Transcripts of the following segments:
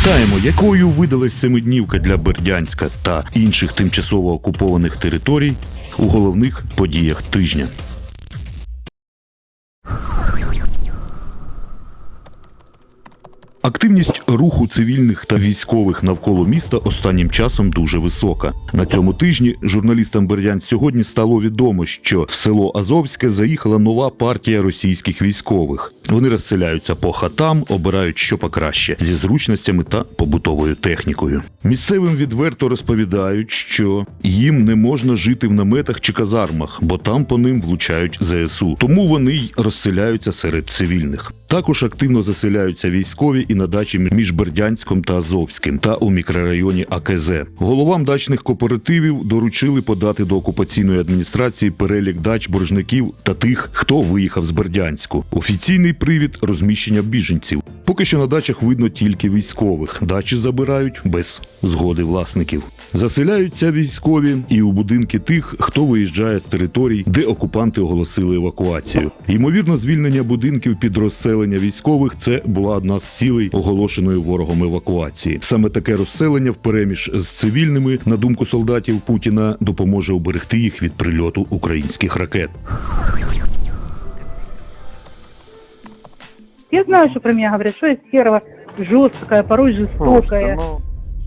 Запитаємо, якою видалась семиднівка для Бердянська та інших тимчасово окупованих територій у головних подіях тижня. Активність руху цивільних та військових навколо міста останнім часом дуже висока. На цьому тижні журналістам Бердянськ сьогодні стало відомо, що в село Азовське заїхала нова партія російських військових. Вони розселяються по хатам, обирають що покраще зі зручностями та побутовою технікою. Місцевим відверто розповідають, що їм не можна жити в наметах чи казармах, бо там по ним влучають ЗСУ. Тому вони й розселяються серед цивільних. Також активно заселяються військові і на дачі між Бердянськом та Азовським та у мікрорайоні АКЗ. Головам дачних кооперативів доручили подати до окупаційної адміністрації перелік дач боржників та тих, хто виїхав з Бердянську. Офіційний привід розміщення біженців. Поки що на дачах видно тільки військових. Дачі забирають без згоди власників. Заселяються військові і у будинки тих, хто виїжджає з територій, де окупанти оголосили евакуацію. Ймовірно, звільнення будинків під розселення військових це була одна з цілей оголошеної ворогом евакуації. Саме таке розселення впереміж з цивільними, на думку солдатів Путіна, допоможе уберегти їх від прильоту українських ракет. Я знаю, что про меня говорят, что я серого, жесткая, порой жестокая.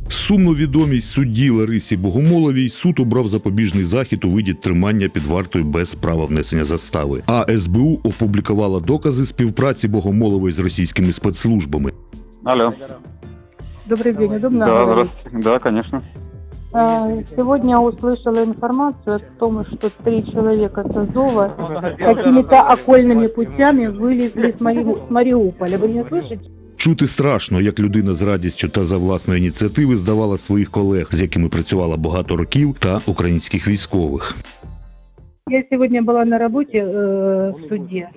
Сумну відомість судді Ларисі Богомоловій суд обрав запобіжний захід у виді тримання під вартою без права внесення застави. А СБУ опублікувала докази співпраці Богомолової з російськими спецслужбами. Алло. Добрый день, удобно Да, здравствуйте. Да, конечно. А, Сегодня услышала информацию о том, что три человека с Азова какими-то окольными путями вылезли с, Мари... с Мариуполя. Вы меня слышите? Чути страшно, як людина з радістю та за власної ініціативи здавала своїх колег, з якими працювала багато років, та українських військових. Я сегодня была на работе э, в суде.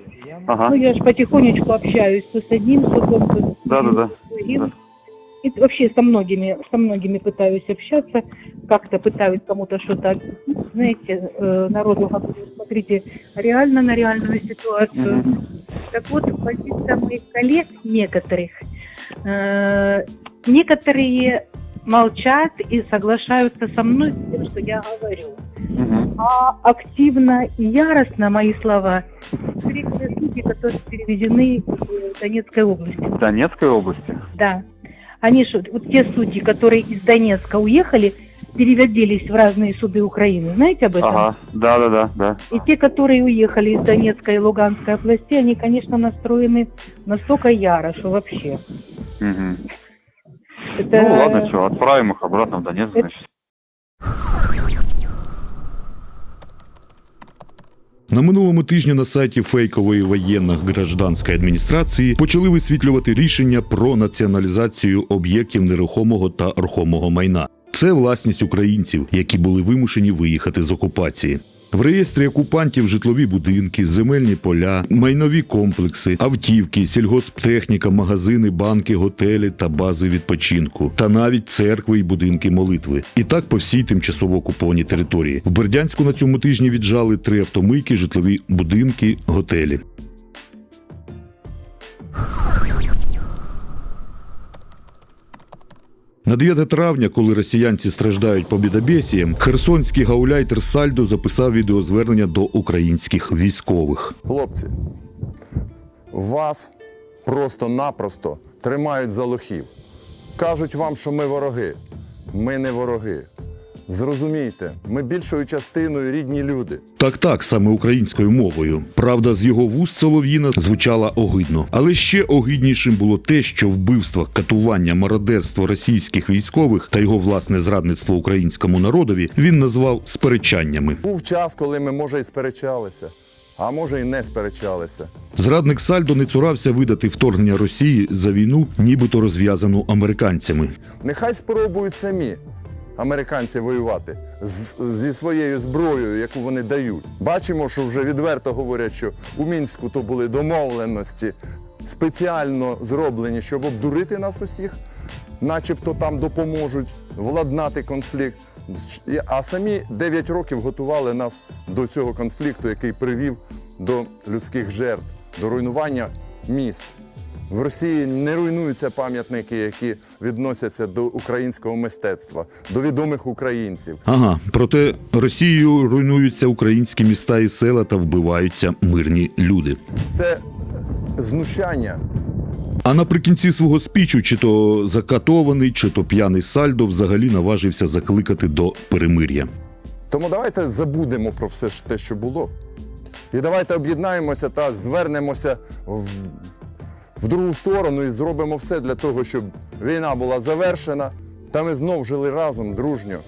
Ага. Ну, я же потихонечку общаюсь то с одним судом, то с Да, да, да. другим. И вообще со многими, со многими пытаюсь общаться, как-то пытаюсь кому-то что-то, объяснить. знаете, э, народу говорю, смотрите реально на реальную ситуацию. Так вот, позиция моих коллег некоторых, э, некоторые молчат и соглашаются со мной с тем, что я говорю. А активно и яростно мои слова встретили люди, которые переведены в Донецкой области. В Донецкой области? Да. Они же, вот те судьи, которые из Донецка уехали, переводились в разные суды Украины. Знаете об этом? Ага. Да, да, да, да. И те, которые уехали из Донецкой и Луганской областей, они, конечно, настроены настолько яро, что вообще. Мгм. Это... Ну ладно, что, отправим их обратно в Донецк, значит. На минулому тижні на сайті фейкової воєнно-гражданської адміністрації почали висвітлювати рішення про націоналізацію об'єктів нерухомого та рухомого майна. Це власність українців, які були вимушені виїхати з окупації. В реєстрі окупантів житлові будинки, земельні поля, майнові комплекси, автівки, сільгосптехніка, магазини, банки, готелі та бази відпочинку, та навіть церкви і будинки молитви. І так по всій тимчасово окупованій території. В Бердянську на цьому тижні віджали три автомийки, житлові будинки, готелі. На 9 травня, коли росіянці страждають по побідобєсієм, херсонський гауляйтер Сальдо записав відеозвернення до українських військових. Хлопці, вас просто-напросто тримають за лохів. Кажуть вам, що ми вороги. Ми не вороги. Зрозумійте, ми більшою частиною рідні люди. Так, так, саме українською мовою. Правда, з його вуст Солов'їна звучала огидно. Але ще огиднішим було те, що вбивства, катування, мародерство російських військових та його власне зрадництво українському народові він назвав сперечаннями. Був час, коли ми, може, і сперечалися, а може, і не сперечалися. Зрадник Сальдо не цурався видати вторгнення Росії за війну, нібито розв'язану американцями. Нехай спробують самі американці воювати з, зі своєю зброєю, яку вони дають. Бачимо, що вже відверто говорять, що у мінську то були домовленості спеціально зроблені, щоб обдурити нас усіх, начебто там допоможуть владнати конфлікт. А самі 9 років готували нас до цього конфлікту, який привів до людських жертв, до руйнування міст. В Росії не руйнуються пам'ятники, які відносяться до українського мистецтва, до відомих українців. Ага, проте Росією руйнуються українські міста і села та вбиваються мирні люди. Це знущання. А наприкінці свого спічу, чи то закатований, чи то п'яний сальдо взагалі наважився закликати до перемир'я. Тому давайте забудемо про все те, що було. І давайте об'єднаємося та звернемося в, в другу сторону і зробимо все для того, щоб війна була завершена, та ми знов жили разом, дружньо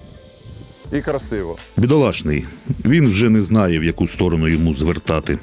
і красиво. Бідолашний, він вже не знає, в яку сторону йому звертати.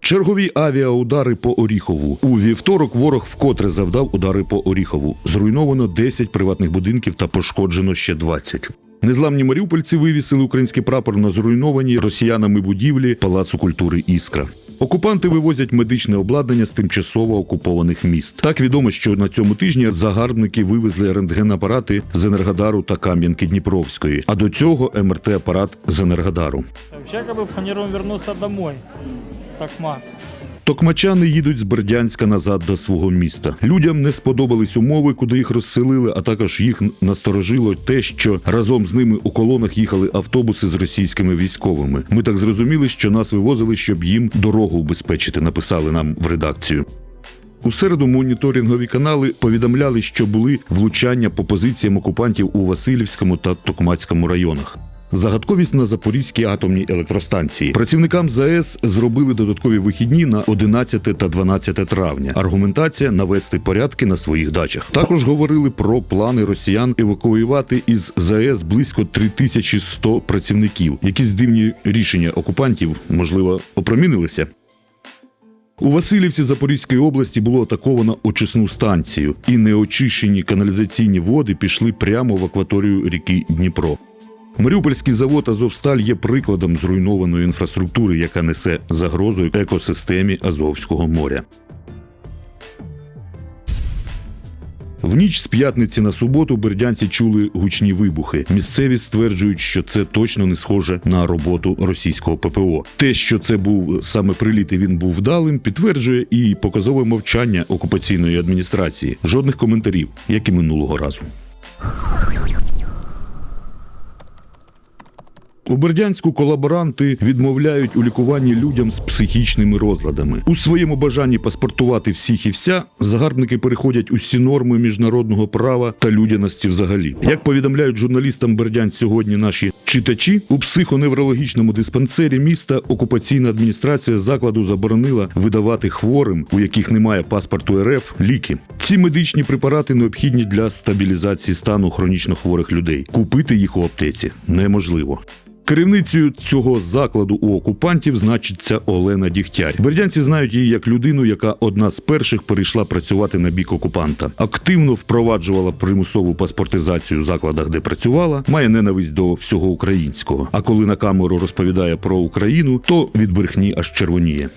Чергові авіаудари по Оріхову. У вівторок ворог вкотре завдав удари по Оріхову. Зруйновано 10 приватних будинків та пошкоджено ще 20. Незламні маріупольці вивісили український прапор на зруйнованій росіянами будівлі Палацу культури Іскра. Окупанти вивозять медичне обладнання з тимчасово окупованих міст. Так відомо, що на цьому тижні загарбники вивезли рентгенапарати з Енергодару та Кам'янки Дніпровської, а до цього МРТ-апарат з Енергодару. Вообще как бы планируем вернуться домой. Токмак. Токмачани їдуть з Бердянська назад до свого міста. Людям не сподобались умови, куди їх розселили, а також їх насторожило те, що разом з ними у колонах їхали автобуси з російськими військовими. Ми так зрозуміли, що нас вивозили, щоб їм дорогу убезпечити. Написали нам в редакцію. У середу моніторингові канали повідомляли, що були влучання по позиціям окупантів у Васильівському та Токмацькому районах. Загадковість на Запорізькій атомній електростанції. Працівникам ЗАЕС зробили додаткові вихідні на 11 та 12 травня. Аргументація навести порядки на своїх дачах. Також говорили про плани росіян евакуювати із ЗАЕС близько 3100 працівників. Якісь дивні рішення окупантів, можливо, опромінилися. У Васильівці Запорізької області було атаковано очисну станцію, і неочищені каналізаційні води пішли прямо в акваторію ріки Дніпро. Маріупольський завод Азовсталь є прикладом зруйнованої інфраструктури, яка несе загрозу екосистемі Азовського моря. В ніч з п'ятниці на суботу бердянці чули гучні вибухи. Місцеві стверджують, що це точно не схоже на роботу російського ППО. Те, що це був саме приліт і він був вдалим, підтверджує і показове мовчання окупаційної адміністрації. Жодних коментарів, як і минулого разу. У Бердянську колаборанти відмовляють у лікуванні людям з психічними розладами. У своєму бажанні паспортувати всіх і вся загарбники переходять усі норми міжнародного права та людяності взагалі. Як повідомляють журналістам Бердянськ сьогодні наші читачі, у психоневрологічному диспансері міста окупаційна адміністрація закладу заборонила видавати хворим, у яких немає паспорту РФ, ліки. Ці медичні препарати необхідні для стабілізації стану хронічно хворих людей. Купити їх у аптеці неможливо. Керівницею цього закладу у окупантів значиться Олена Дігтяр. Бердянці знають її як людину, яка одна з перших перейшла працювати на бік окупанта. Активно впроваджувала примусову паспортизацію в закладах, де працювала, має ненависть до всього українського. А коли на камеру розповідає про Україну, то від брехні аж червоніє.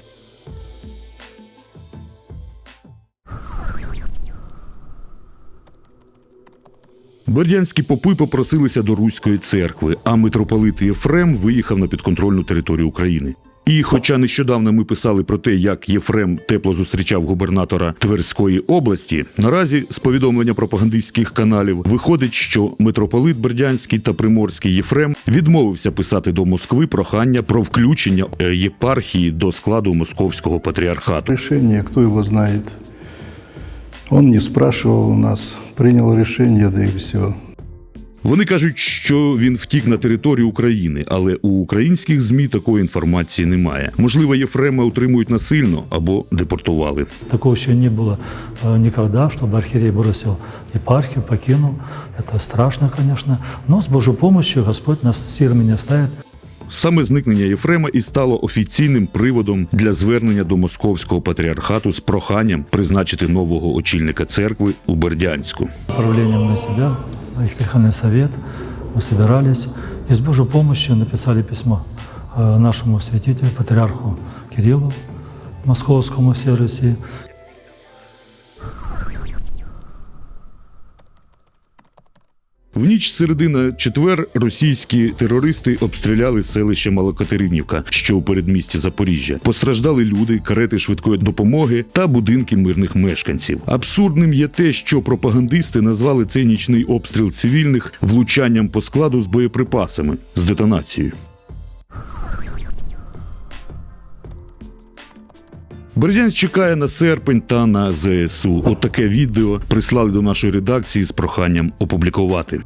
Бердянські попи попросилися до Руської церкви, а митрополит Єфрем виїхав на підконтрольну територію України. І, хоча нещодавно ми писали про те, як Єфрем тепло зустрічав губернатора Тверської області, наразі з повідомлення пропагандистських каналів виходить, що митрополит Бердянський та Приморський Єфрем відмовився писати до Москви прохання про включення е, єпархії до складу московського патріархату. Решение, кто его знает. Он не спрашивал у нас, принял решение, да и все. Вони кажуть, що він втік на територію України, але у українських змі такої інформації немає. Можливо, Єфрема утримують насильно або депортували. Такого еще не было э, никогда, чтобы архиерей бросил епархию, покинул. Это страшно, конечно. Но с Божьей помощью Господь нас сирами не оставит. Саме зникнення Єфрема і стало офіційним приводом для звернення до московського патріархату з проханням призначити нового очільника церкви у Бердянську. Управлением на себя, Епархиальный совет, мы собирались и с Божьей помощью написали письмо э, нашему святителю, патриарху Кириллу, московскому всей России. В ніч середи на четвер російські терористи обстріляли селище Малокатеринівка, що у передмісті Запоріжжя. Постраждали люди, карети швидкої допомоги та будинки мирних мешканців. Абсурдним є те, що пропагандисти назвали цей нічний обстріл цивільних влучанням по складу з боєприпасами з детонацією. Бердянськ чекає на серпень та на ЗСУ. От таке відео прислали до нашої редакції з проханням опублікувати.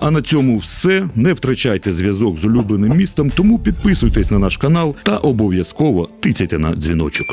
А на цьому все. Не втрачайте зв'язок з улюбленим містом, тому підписуйтесь на наш канал та обов'язково тицяйте на дзвіночок.